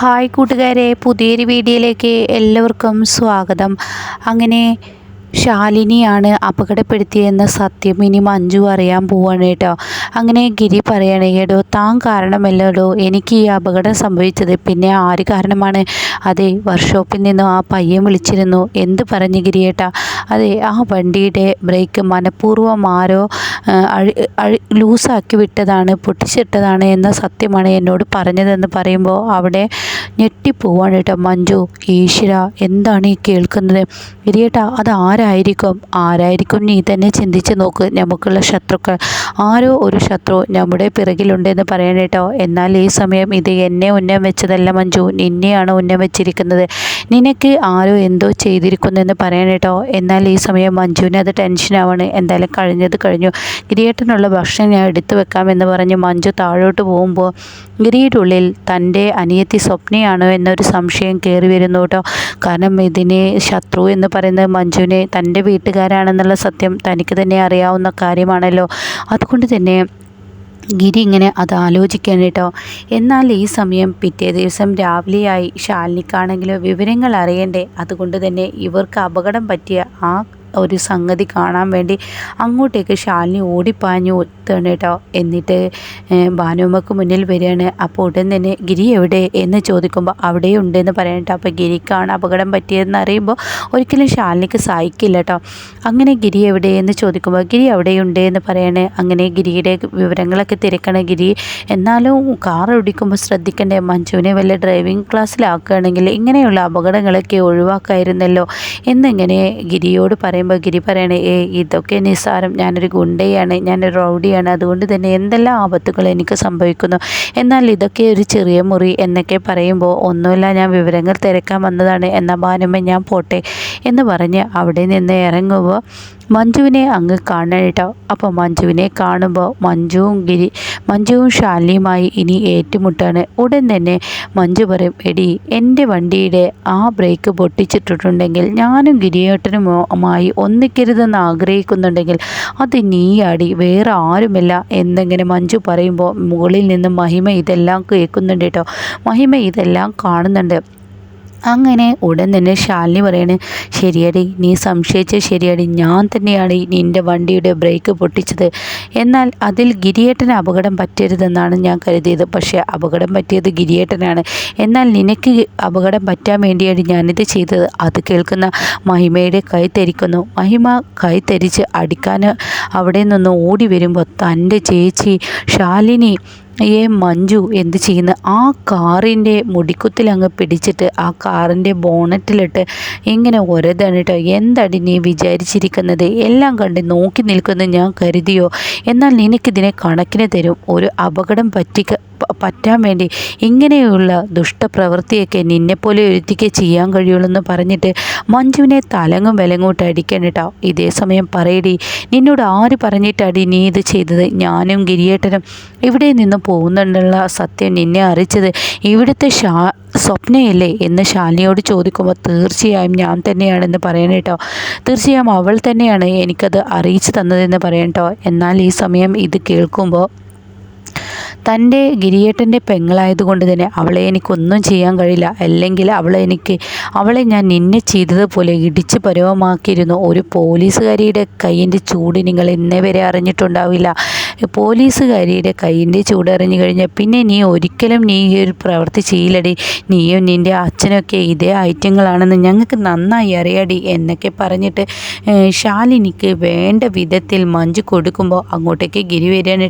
Hi കൂട്ടുകാരെ പുതിയൊരു വീഡിയോയിലേക്ക് എല്ലാവർക്കും സ്വാഗതം. അങ്ങനെ ശാലിനിയാണ് അപകടപ്പെടുത്തിയെന്ന സത്യം ഇനി മഞ്ജു അറിയാൻ പോവാണ് കേട്ടോ. അങ്ങനെ ഗിരി പറയണേ താൻ കാരണമല്ലടോ എനിക്ക് ഈ അപകടം സംഭവിച്ചത്. പിന്നെ ആര് കാരണമാണ്? അതെ വർക്ക്ഷോപ്പിൽ നിന്നും ആ പയ്യൻ വിളിച്ചിരുന്നു. എന്ത് പറഞ്ഞു ഗിരിയേട്ടാ അതെ ആ വണ്ടിയുടെ ബ്രേക്ക് മനഃപൂർവം ആരോ അഴി അഴി ലൂസാക്കി വിട്ടതാണ് പൊട്ടിച്ചിട്ടതാണ് എന്ന സത്യമാണ് എന്നോട് പറഞ്ഞതെന്ന് പറയുമ്പോൾ അവിടെ ഞെട്ടിപ്പോവാണ് കേട്ടോ മഞ്ജു. ഈശ്വര എന്താണ് ഈ കേൾക്കുന്നത്? ഇരിയേട്ടാ അത് ആരായിരിക്കും? ആരായിരിക്കും നീ? തന്നെ ചിന്തിച്ച് നോക്ക്. നമുക്കുള്ള ശത്രുക്കൾ. ആരോ ഒരു ശത്രു നമ്മുടെ പിറകിലുണ്ടെന്ന് പറയണം കേട്ടോ. എന്നാൽ ഈ സമയം ഇത് എന്നെ ഉന്നം വെച്ചതല്ല മഞ്ജു. നിന്നെയാണ് ഉന്നം വെച്ചിരിക്കുന്നത്. നിനക്ക് ആരോ എന്തോ ചെയ്തിരിക്കുന്നെന്ന് പറയണം കേട്ടോ. എന്നാൽ ഈ സമയം മഞ്ജുവിന് അത് ടെൻഷനാവാണ് എന്തായാലും കഴിഞ്ഞത് കഴിഞ്ഞു. ഗിരിയേട്ടനുള്ള ഭക്ഷണം ഞാൻ എടുത്തു വെക്കാമെന്ന് പറഞ്ഞ് മഞ്ജു താഴോട്ട് പോകുമ്പോൾ ഗിരിയുടെ ഉള്ളിൽ തന്റെ അനിയത്തി സ്വപ്നയാണോ എന്നൊരു സംശയം കയറി വരുന്നു കേട്ടോ. കാരണം ഇതിനെ ശത്രു എന്ന് പറയുന്നത് മഞ്ജുവിനെ തന്റെ വീട്ടുകാരാണെന്നുള്ള സത്യം തനിക്ക് തന്നെ അറിയാവുന്ന കാര്യമാണല്ലോ. അതുകൊണ്ട് തന്നെ ഗിരി ഇങ്ങനെ അത് ആലോചിക്കാൻ കേട്ടോ. എന്നാൽ ഈ സമയം പിറ്റേ ദിവസം രാവിലെയായി. ശാലിനിക്കാണെങ്കിലും വിവരങ്ങൾ അറിയണ്ടേ? അതുകൊണ്ട് തന്നെ ഇവർക്ക് അപകടം പറ്റിയ ആ ഒരു സംഗതി കാണാൻ വേണ്ടി അങ്ങോട്ടേക്ക് ശാലിനി ഓടിപ്പാഞ്ഞു എത്തുകയാണ് കേട്ടോ എന്നിട്ട് ഭാനുമ്മക്ക് മുന്നിൽ വരികയാണ്. അപ്പോൾ ഉടൻ തന്നെ ഗിരി എവിടെ എന്ന് ചോദിക്കുമ്പോൾ അവിടെ ഉണ്ടെന്ന് പറയട്ടോ അപ്പോൾ ഗിരിക്കാണ് അപകടം പറ്റിയതെന്ന് അറിയുമ്പോൾ ഒരിക്കലും ശാലിനിക്ക് സഹായിക്കില്ല കേട്ടോ അങ്ങനെ ഗിരി എവിടെ എന്ന് ചോദിക്കുമ്പോൾ ഗിരി അവിടെയുണ്ട് എന്ന് പറയണേ. അങ്ങനെ ഗിരിയുടെ വിവരങ്ങളൊക്കെ തിരക്കണ ഗിരി. എന്നാലും കാർ ഓടിക്കുമ്പോൾ ശ്രദ്ധിക്കണ്ടേ മഞ്ജുവിനെ വല്ല ഡ്രൈവിംഗ് ക്ലാസ്സിലാക്കുകയാണെങ്കിൽ ഇങ്ങനെയുള്ള അപകടങ്ങളൊക്കെ ഒഴിവാക്കായിരുന്നല്ലോ. എന്നിങ്ങനെ ഗിരിയോട് പറയുമ്പോൾ ഗിരി പറയണേ ഏ ഇതൊക്കെ നിസ്സാരം. ഞാനൊരു ഗുണ്ടയാണ്. ഞാനൊരു റൗഡിയാണ്. അതുകൊണ്ട് തന്നെ എന്തെല്ലാം ആപത്തുകൾ എനിക്ക് സംഭവിക്കുന്നു? എന്നാൽ ഇതൊക്കെ ഒരു ചെറിയ മുറി എന്നൊക്കെ പറയുമ്പോൾ ഒന്നുമില്ല ഞാൻ വിവരങ്ങൾ തിരക്കാൻ വന്നതാണ്. എന്ന ഭാനുമ്മ ഞാൻ പോട്ടെ എന്ന് പറഞ്ഞ് അവിടെ നിന്ന് ഇറങ്ങുമ്പോൾ മഞ്ജുവിനെ അങ്ങ് കാണണം കേട്ടോ അപ്പോൾ മഞ്ജുവിനെ കാണുമ്പോൾ മഞ്ജുവും ഗിരി മഞ്ജുവും ശാലിയുമായി ഇനി ഏറ്റുമുട്ടാണ്. ഉടൻ തന്നെ മഞ്ജു പറയും എടി എന്റെ വണ്ടിയുടെ ആ ബ്രേക്ക് പൊട്ടിച്ചിട്ടിട്ടുണ്ടെങ്കിൽ ഞാനും ഗിരിയേട്ടനുമായി ഒന്നിക്കരുതെന്ന് ആഗ്രഹിക്കുന്നുണ്ടെങ്കിൽ അത് നീയാടി വേറെ ആരുമില്ല എന്നിങ്ങനെ മഞ്ജു പറയുമ്പോൾ മുകളിൽ നിന്ന് മഹിമ ഇതെല്ലാം കേൾക്കുന്നുണ്ട് കേട്ടോ. മഹിമ ഇതെല്ലാം കാണുന്നുണ്ട്. അങ്ങനെ ഉടൻ തന്നെ ശാലിനി പറയണ് ശരിയടി നീ സംശയിച്ച ശരിയടി. ഞാൻ തന്നെയാണ് നിന്റെ വണ്ടിയുടെ ബ്രേക്ക് പൊട്ടിച്ചത്. എന്നാൽ അതിൽ ഗിരിയേട്ടന് അപകടം പറ്റരുതെന്നാണ് ഞാൻ കരുതിയത്. പക്ഷേ അപകടം പറ്റിയത് ഗിരിയേട്ടനാണ്. എന്നാൽ നിനക്ക് അപകടം പറ്റാൻ വേണ്ടിയാണ് ഞാനിത് ചെയ്തത്. അത് കേൾക്കുന്ന മഹിമയുടെ കൈ തെരിക്കുന്നു മഹിമ കൈ തെരിച്ച് അടിക്കാൻ അവിടെ നിന്ന് ഓടി വരുമ്പോൾ തന്റെ ചേച്ചി ശാലിനി ഏ മഞ്ജു എന്ത് ചെയ്യുന്നു? ആ കാറിന്റെ മുടിക്കുത്തിൽ അങ്ങ് പിടിച്ചിട്ട് ആ കാറിന്റെ ബോണറ്റിലിട്ട് ഇങ്ങനെ ഒരതണിട്ടോ എന്തടി നീ വിചാരിച്ചിരിക്കുന്നത്? എല്ലാം കണ്ട് നോക്കി നിൽക്കുന്ന ഞാൻ കരുതിയോ? എന്നാൽ നിനക്കിതിനെ കണക്കിന് തരും. ഒരു അപകടം പറ്റിക്ക പറ്റാൻ വേണ്ടി ഇങ്ങനെയുള്ള ദുഷ്ടപ്രവൃത്തിയൊക്കെ നിന്നെപ്പോലെ ഒരുത്തിക്ക് ചെയ്യാൻ കഴിയുള്ളൂ എന്ന് പറഞ്ഞിട്ട് മഞ്ജുവിനെ തലങ്ങും വിലങ്ങോട്ട് അടിക്കണം കേട്ടോ ഇതേ സമയം പറയടി നിന്നോട് ആര് പറഞ്ഞിട്ടാടി നീ ഇത് ചെയ്തത്? ഞാനും ഗിരിയേട്ടനും ഇവിടെ നിന്ന് പോകുന്നുണ്ടുള്ള സത്യം നിന്നെ അറിയിച്ചത് ഇവിടുത്തെ ഷാ സ്വപ്നയല്ലേ എന്ന് ശാലിനിയോട് ചോദിക്കുമ്പോൾ തീർച്ചയായും ഞാൻ തന്നെയാണെന്ന് പറയണം കേട്ടോ തീർച്ചയായും അവൾ തന്നെയാണ് എനിക്കത് അറിയിച്ചു തന്നതെന്ന് പറയണം കേട്ടോ എന്നാൽ ഈ സമയം ഇത് കേൾക്കുമ്പോൾ തന്റെ ഗിരിയേട്ടന്റെ പെങ്ങളായതുകൊണ്ട് തന്നെ അവളെ എനിക്കൊന്നും ചെയ്യാൻ കഴിയില്ല. അല്ലെങ്കിൽ അവളെ എനിക്ക് അവളെ ഞാൻ നിന്നെ ചെയ്തതുപോലെ ഇടിച്ച് പരവമാക്കിയിരുന്നു ഒരു പോലീസുകാരിയുടെ കൈയിന്റെ ചൂട് നിങ്ങൾ ഇന്നേ വരെ അറിഞ്ഞിട്ടുണ്ടാവില്ല. പോലീസുകാരിയുടെ കൈയിന്റെ ചൂടറിഞ്ഞു കഴിഞ്ഞാൽ പിന്നെ നീ ഒരിക്കലും നീ ഈ ഒരു പ്രവൃത്തി ചെയ്യില്ലടി. നീയും നിന്റെ അച്ഛനൊക്കെ ഇതേ ഐറ്റങ്ങളാണെന്ന് ഞങ്ങൾക്ക് നന്നായി അറിയാടി എന്നൊക്കെ പറഞ്ഞിട്ട് ശാലിനിക്ക് വേണ്ട വിധത്തിൽ മഞ്ജു കൊടുക്കുമ്പോൾ അങ്ങോട്ടേക്ക് ഗിരി വരികയാണ്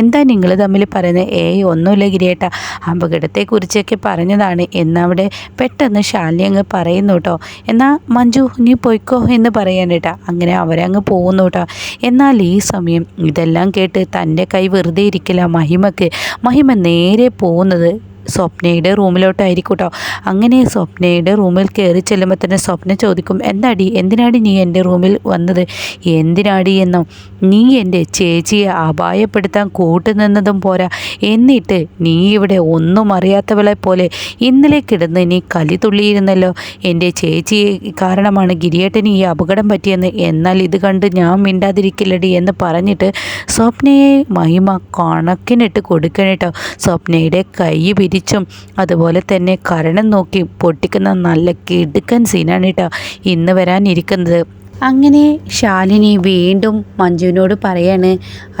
എന്താ നിങ്ങൾ തമ്മിൽ പറയുന്നത് ഏയ് ഒന്നുമില്ല ഗിരിയേട്ട അപകടത്തെക്കുറിച്ചൊക്കെ പറഞ്ഞതാണ്. എന്നവിടെ പെട്ടെന്ന് ശാലിനി അങ്ങ് പറയുന്നു കേട്ടോ എന്നാൽ മഞ്ജു നീ പൊയ്ക്കോ എന്ന് പറയാൻ അങ്ങനെ അവരങ്ങ് പോകുന്നു കേട്ടോ എന്നാൽ ഈ സമയം ഇതെല്ലാം കേട്ട് തന്റെ കൈ വെറുതെ ഇരിക്കില്ല മഹിമക്ക്. മഹിമ നേരെ പോകുന്നത് സ്വപ്നയുടെ റൂമിലോട്ടായിരിക്കും കേട്ടോ അങ്ങനെ സ്വപ്നയുടെ റൂമിൽ കയറി ചെല്ലുമ്പോൾ തന്നെ സ്വപ്ന ചോദിക്കും എന്താടി എന്തിനാടി നീ എന്റെ റൂമിൽ വന്നത്? എന്തിനാടി എന്നോ? നീ എന്റെ ചേച്ചിയെ അപായപ്പെടുത്താൻ കൂട്ടുനിന്നതും പോരാ. എന്നിട്ട് നീ ഇവിടെ ഒന്നും അറിയാത്തവളെ പോലെ ഇന്നലെ കിടന്ന് നീ കലി തുള്ളിയിരുന്നല്ലോ. എന്റെ ചേച്ചിയെ കാരണമാണ് ഗിരിയേട്ടന് ഈ അപകടം പറ്റിയെന്ന്. എന്നാൽ ഇത് കണ്ട് ഞാൻ മിണ്ടാതിരിക്കില്ലടി എന്ന് പറഞ്ഞിട്ട് സ്വപ്നയെ മഹിമ കണക്കിനിട്ട് കൊടുക്കണേട്ടോ. സ്വപ്നയുടെ കൈ പിരി തിരിച്ചും അതുപോലെ തന്നെ കരണം നോക്കി പൊട്ടിക്കുന്ന നല്ല കിടുക്കൻ സീനാണ് കേട്ടോ ഇന്ന് വരാനിരിക്കുന്നത്. അങ്ങനെ ശാലിനി വീണ്ടും മഞ്ജുവിനോട് പറയാണ്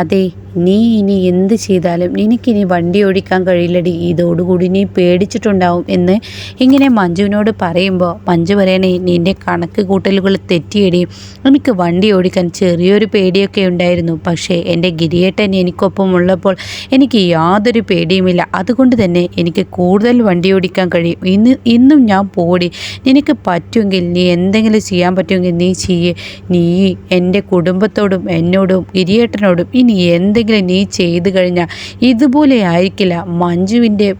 അതെ നീ ഇനി എന്ത് ചെയ്താലും നിനക്കിനി വണ്ടി ഓടിക്കാൻ കഴിയില്ലടി. ഇതോടുകൂടി നീ പേടിച്ചിട്ടുണ്ടാവും എന്ന് ഇങ്ങനെ മഞ്ജുവിനോട് പറയുമ്പോൾ മഞ്ജു പറയണേ നിന്റെ കണക്ക് കൂട്ടലുകൾ തെറ്റിയടി. എനിക്ക് വണ്ടി ഓടിക്കാൻ ചെറിയൊരു പേടിയൊക്കെ ഉണ്ടായിരുന്നു. പക്ഷേ എന്റെ ഗിരിയേട്ടൻ എനിക്കൊപ്പം ഉള്ളപ്പോൾ എനിക്ക് യാതൊരു പേടിയുമില്ല. അതുകൊണ്ട് തന്നെ എനിക്ക് കൂടുതൽ വണ്ടി ഓടിക്കാൻ കഴിയും. ഇന്ന് ഇന്നും ഞാൻ പോടി. നിനക്ക് പറ്റുമെങ്കിൽ നീ എന്തെങ്കിലും ചെയ്യാൻ പറ്റുമെങ്കിൽ നീ ചെയ്യേ. നീ എന്റെ കുടുംബത്തോടും എന്നോടും ഗിരിയേട്ടനോടും ഇനി എന്തെങ്കിലും നീ ചെയ്തു കഴിഞ്ഞാൽ ഇതുപോലെ ആയിരിക്കില്ല. മഞ്ജുവിന്റെ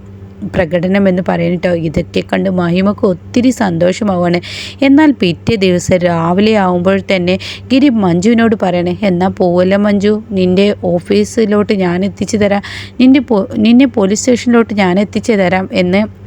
പ്രകടനം എന്ന് പറയുന്നിട്ടോ ഇതൊക്കെ കണ്ട് മഹിമക്ക് ഒത്തിരി സന്തോഷമാവാണ് എന്നാൽ പിറ്റേ ദിവസം രാവിലെ ആവുമ്പോൾ തന്നെ ഗിരി മഞ്ജുവിനോട് പറയണേ എന്നാൽ പോവല്ല മഞ്ജു? നിന്റെ ഓഫീസിലോട്ട് ഞാൻ എത്തിച്ചു തരാം. നിന്റെ നിന്നെ പോലീസ് സ്റ്റേഷനിലോട്ട് ഞാൻ എത്തിച്ചു തരാം എന്ന്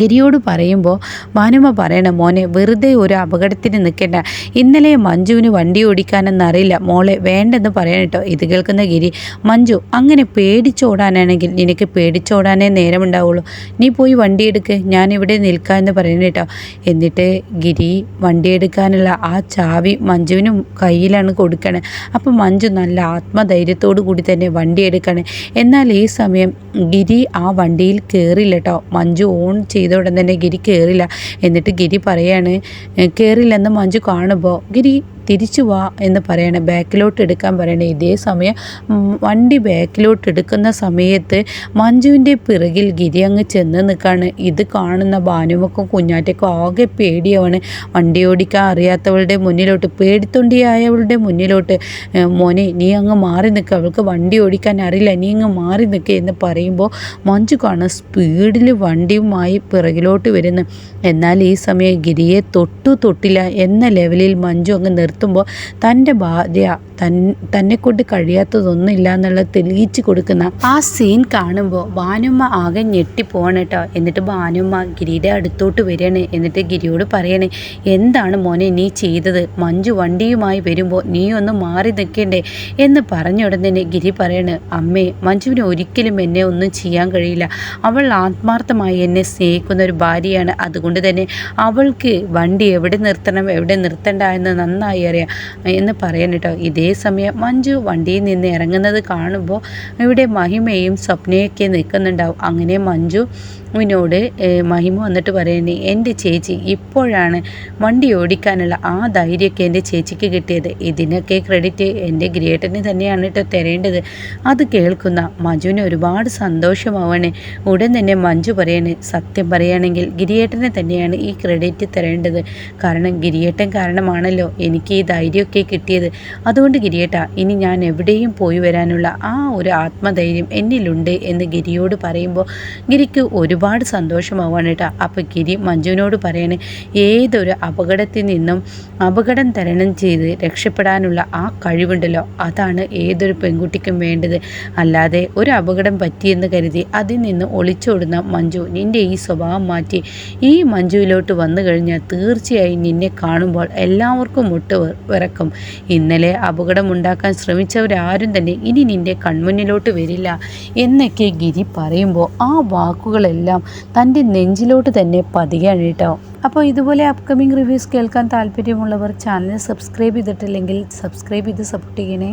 ഗിരിയോട് പറയുമ്പോൾ ഭാനുമ പറയണം മോനെ വെറുതെ ഒരു അപകടത്തിന് നിൽക്കേണ്ട ഇന്നലെ മഞ്ജുവിന് വണ്ടി ഓടിക്കാനെന്ന് അറിയില്ല മോളെ വേണ്ടെന്ന് പറയണം കേട്ടോ ഇത് കേൾക്കുന്ന ഗിരി മഞ്ജു അങ്ങനെ പേടിച്ചോടാനാണെങ്കിൽ നിനക്ക് പേടിച്ചോടാനേ നേരമുണ്ടാവുള്ളൂ. നീ പോയി വണ്ടി എടുക്ക്. ഞാനിവിടെ നിൽക്കാം എന്ന് പറയണം കേട്ടോ എന്നിട്ട് ഗിരി വണ്ടി എടുക്കാനുള്ള ആ ചാവി മഞ്ജുവിനും കയ്യിലാണ് കൊടുക്കണേ. അപ്പം മഞ്ജു നല്ല ആത്മധൈര്യത്തോടു കൂടി തന്നെ വണ്ടി എടുക്കണേ. എന്നാൽ ഈ സമയം ഗിരി ആ വണ്ടിയിൽ കയറില്ല കേട്ടോ മഞ്ജു ഓൺ ചെയ്ത ഉടൻ തന്നെ ഗിരി കയറില്ല എന്നിട്ട് ഗിരി പറയാണ് കയറില്ലെന്ന് മഞ്ജു കാണുമ്പോൾ ഗിരി തിരിച്ചു വാ എന്ന് പറയണ ബാക്കിലോട്ട് എടുക്കാൻ പറയണേ ഇതേ സമയം വണ്ടി ബാക്കിലോട്ട് എടുക്കുന്ന സമയത്ത് മഞ്ജുവിന്റെ പിറകിൽ ഗിരി അങ്ങ് ചെന്ന് നിൽക്കുകയാണ് ഇത് കാണുന്ന ഭാനുമക്കും കുഞ്ഞാറ്റക്കും ആകെ പേടിയാവാണ് വണ്ടി ഓടിക്കാൻ അറിയാത്തവളുടെ മുന്നിലോട്ട് പേടിത്തൊണ്ടിയായവളുടെ മുന്നിലോട്ട് മോനെ നീ അങ്ങ് മാറി നിൽക്കുക അവൾക്ക് വണ്ടി ഓടിക്കാൻ അറിയില്ല. നീ അങ്ങ് മാറി നിൽക്കുക എന്ന് പറയുമ്പോൾ മഞ്ജു കാണാൻ സ്പീഡിൽ വണ്ടിയുമായി പിറകിലോട്ട് വരുന്നു. എന്നാൽ ഈ സമയം ഗിരിയെ തൊട്ടു തൊട്ടില്ല. എന്ന ലെവലിൽ മഞ്ജു അങ്ങ് നിർത്തുമ്പോൾ തന്റെ ഭാര്യ തന്നെ കൊണ്ട് കഴിയാത്തതൊന്നുമില്ല എന്നുള്ളത് തെളിയിച്ച് കൊടുക്കുന്ന ആ സീൻ കാണുമ്പോൾ ഭാനുമ്മ ആകെ ഞെട്ടിപ്പോവാണ് കേട്ടോ. എന്നിട്ട് ഭാനുമ്മ ഗിരിയുടെ അടുത്തോട്ട് വരികയാണ്. എന്നിട്ട് ഗിരിയോട് പറയണേ എന്താണ് മോനെ നീ ചെയ്തത്? മഞ്ജു വണ്ടിയുമായി വരുമ്പോൾ നീ ഒന്ന് മാറി നിൽക്കേണ്ടേ? എന്ന് പറഞ്ഞ ഉടൻ തന്നെ ഗിരി പറയണ് അമ്മേ മഞ്ജുവിന് ഒരിക്കലും എന്നെ ഒന്നും ചെയ്യാൻ കഴിയില്ല. അവൾ ആത്മാർത്ഥമായി എന്നെ സ്നേഹിക്കുന്ന ഒരു ഭാര്യയാണ്. അതുകൊണ്ട് തന്നെ അവൾക്ക് വണ്ടി എവിടെ നിർത്തണം എവിടെ നിർത്തണ്ട എന്ന് നന്നായി അറിയാം എന്ന് പറയാൻ കേട്ടോ. ഇതേ സമയം മഞ്ജു വണ്ടിയിൽ നിന്ന് ഇറങ്ങുന്നത് കാണുമ്പോൾ ഇവിടെ മഹിമയും സ്വപ്നയൊക്കെ നിൽക്കുന്നുണ്ടാവും. അങ്ങനെ മഞ്ജു വിനോട് മഹിമ വന്നിട്ട് പറയുന്നത് എന്റെ ചേച്ചി ഇപ്പോഴാണ് വണ്ടി ഓടിക്കാനുള്ള ആ ധൈര്യമൊക്കെ എന്റെ ചേച്ചിക്ക് കിട്ടിയത്. ഇതിനൊക്കെ ക്രെഡിറ്റ് എന്റെ ഗ്രേട്ടന് തന്നെയാണ് കേട്ടോ തരേണ്ടത്. അത് കേൾക്കുന്ന മജുവിന് ഒരുപാട് സന്തോഷമാവാണ്. ഉടൻ തന്നെ മഞ്ജു പറയാണ് സത്യം പറയുകയാണെങ്കിൽ ഗിരിയേട്ടനെ തന്നെയാണ് ഈ ക്രെഡിറ്റ് തരേണ്ടത്. കാരണം ഗിരിയേട്ടൻ കാരണമാണല്ലോ എനിക്ക് ഈ ധൈര്യമൊക്കെ കിട്ടിയത്. അതുകൊണ്ട് ഗിരിയേട്ട ഇനി ഞാൻ എവിടെയും പോയി വരാനുള്ള ആ ഒരു ആത്മധൈര്യം എന്നിലുണ്ട് എന്ന് ഗിരിയോട് പറയുമ്പോൾ ഗിരിക്ക് ഒരുപാട് സന്തോഷമാവുകയാണ് കേട്ടോ. അപ്പോൾ ഗിരി മഞ്ജുവിനോട് പറയണേ ഏതൊരു അപകടത്തിൽ നിന്നും അപകടം തരണം ചെയ്ത് രക്ഷപ്പെടാനുള്ള ആ കഴിവുണ്ടല്ലോ. അതാണ് ഏതൊരു പെൺകുട്ടിക്കും വേണ്ടത്. അല്ലാതെ ഒരു അപകടം പറ്റിയെന്ന് കരുതി അതിൽ നിന്ന് ഒളിച്ചോടുന്ന മഞ്ജു നിന്റെ ഈ സ്വഭാവം മാറ്റി. ഈ മഞ്ജുവിലോട്ട് വന്നു കഴിഞ്ഞാൽ തീർച്ചയായും നിന്നെ കാണുമ്പോൾ എല്ലാവർക്കും മുട്ട് വിറക്കും. ഇന്നലെ അപകടമുണ്ടാക്കാൻ ശ്രമിച്ചവരാരും തന്നെ ഇനി നിന്റെ കൺമുന്നിലോട്ട് വരില്ല എന്നൊക്കെ ഗിരി പറയുമ്പോൾ ആ വാക്കുകളെല്ലാം തന്റെ നെഞ്ചിലോട്ട് തന്നെ പതിയാണ് കേട്ടോ അപ്പോൾ ഇതുപോലെ അപ്കമിങ് റിവ്യൂസ് കേൾക്കാൻ താല്പര്യമുള്ളവർ ചാനൽ സബ്സ്ക്രൈബ് ചെയ്തിട്ടില്ലെങ്കിൽ സബ്സ്ക്രൈബ് ചെയ്ത് സപ്പോർട്ട് ചെയ്യണേ.